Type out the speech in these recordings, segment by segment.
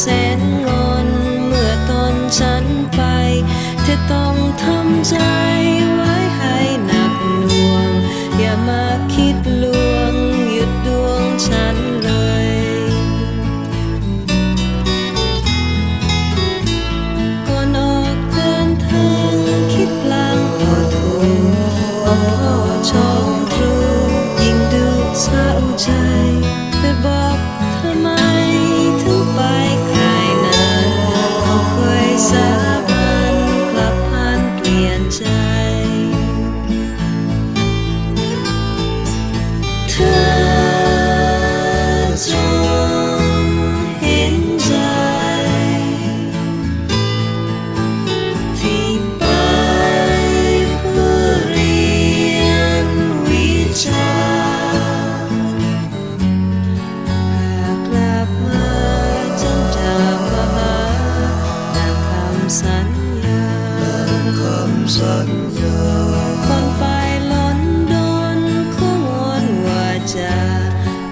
แสนงอน เมื่อตอนฉันไป เธอต้องทำใจ สัญญคนไปล้นดนขมวว่าจะ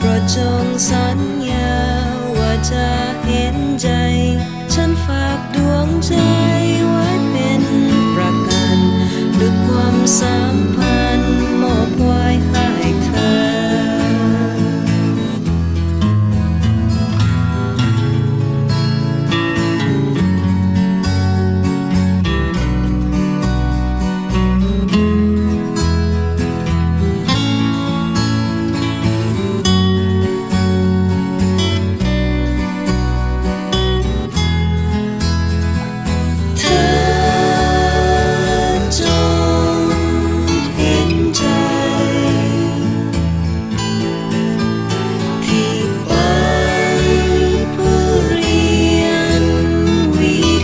ปรดจงสัญญาว่าจะเห็นใจ ฉันฝากดวงใจไว้เป็นประกันดความสาม